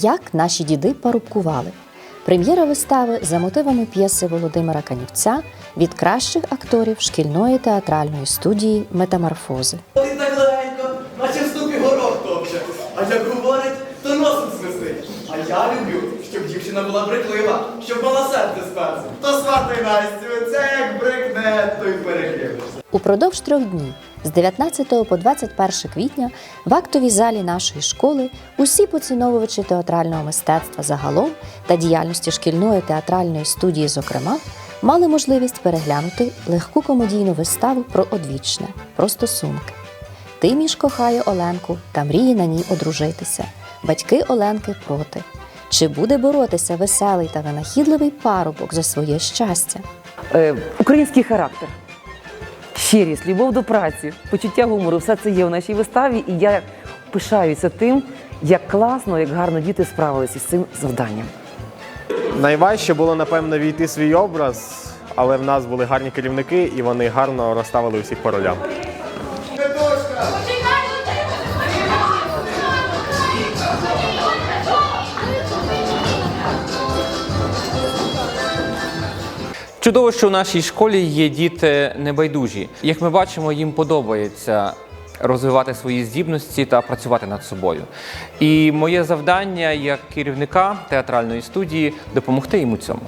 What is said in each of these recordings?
Як наші діди порубкували. Прем'єра вистави за мотивами п'єси Володимира Канівця від кращих акторів шкільної театральної студії Метаморфози. Ти так легенько, наче в ступі горох топче. А як говорить, то носом свистить. А я люблю, щоб дівчина була бриклива, щоб мала серце з. То сватай Настю, це як брикне, то й перехилишся. Упродовж трьох днів з 19 по 21 квітня в актовій залі нашої школи усі поціновувачі театрального мистецтва загалом та діяльності шкільної театральної студії, зокрема, мали можливість переглянути легку комедійну виставу про одвічне, про стосунки. Тиміш кохає Оленку та мріє на ній одружитися. Батьки Оленки проти. Чи буде боротися веселий та винахідливий парубок за своє щастя? Е, український характер, щирість, любов до праці, почуття гумору все це є в нашій виставі, і я пишаюся тим, як класно, як гарно діти справилися з цим завданням. Найважче було, напевно, війти свій образ, але в нас були гарні керівники і вони гарно розставили усіх по ролям. Чудово, що в нашій школі є діти небайдужі. Як ми бачимо, їм подобається розвивати свої здібності та працювати над собою. І моє завдання як керівника театральної студії допомогти їм у цьому.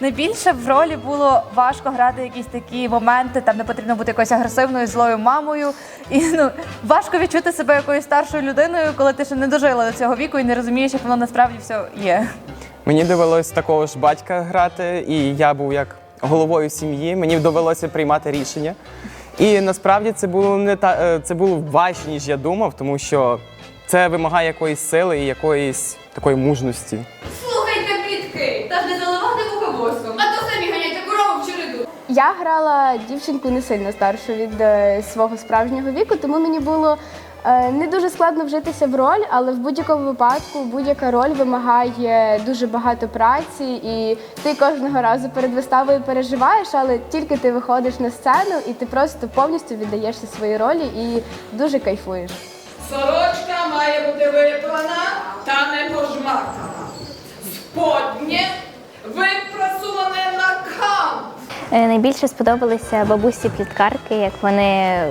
Найбільше в ролі було важко грати якісь такі моменти, там не потрібно бути якоюсь агресивною злою мамою. І ну важко відчути себе якоюсь старшою людиною, коли ти ще не дожила до цього віку і не розумієш, як воно насправді все є. Мені довелось такого ж батька грати, і я був як головою сім'ї. Мені довелося приймати рішення. І насправді це було не та е, це було важче, ніж я думав, тому що це вимагає якоїсь сили і якоїсь такої мужності. Слухайте, плітки, та ж не заливати вуха воском, а то самі ганяйте корову в череду. Я грала дівчинку не сильно старшу від е, свого справжнього віку, тому мені було е, не дуже складно вжитися в роль, але в будь-якому випадку будь-яка роль вимагає дуже багато праці, і ти кожного разу перед виставою переживаєш, але тільки ти виходиш на сцену і ти просто повністю віддаєшся своїй ролі і дуже кайфуєш. Сорочка має бути випрана та не пожмакана. Споднє випрасуване на кант. Е, Найбільше сподобалися бабусі пліткарки, як вони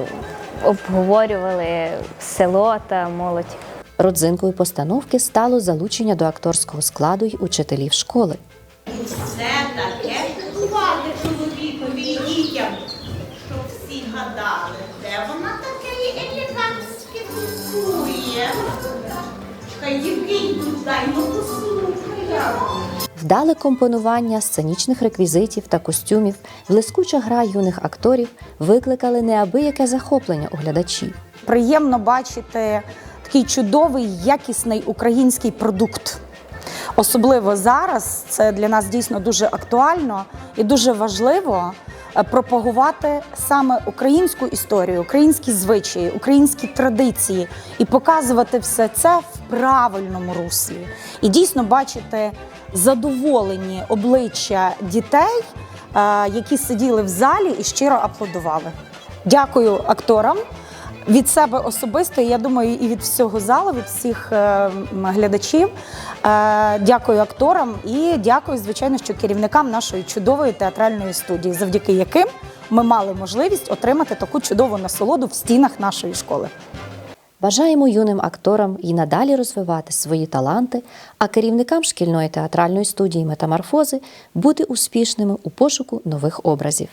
обговорювали село та молодь. Родзинкою постановки стало залучення до акторського складу й учителів школи. Це таке купувати чоловікові і дітям, щоб всі гадали, де вона таке елегантське купує. Чекай, дівки йдуть, дай ну послухай. Вдале компонування сценічних реквізитів та костюмів, блискуча гра юних акторів викликали неабияке захоплення у глядачів. приємно бачити такий чудовий, якісний український продукт. Особливо зараз це для нас дійсно дуже актуально і дуже важливо пропагувати саме українську історію, українські звичаї, українські традиції і показувати все це в правильному руслі. І дійсно бачити задоволені обличчя дітей, е, які сиділи в залі і щиро аплодували. Дякую акторам. Від себе особисто, і я думаю, і від всього залу, від всіх е, глядачів. Е, дякую акторам і дякую, звичайно, що керівникам нашої чудової театральної студії, завдяки яким ми мали можливість отримати таку чудову насолоду в стінах нашої школи. Бажаємо юним акторам і надалі розвивати свої таланти, а керівникам шкільної театральної студії Метаморфози бути успішними у пошуку нових образів.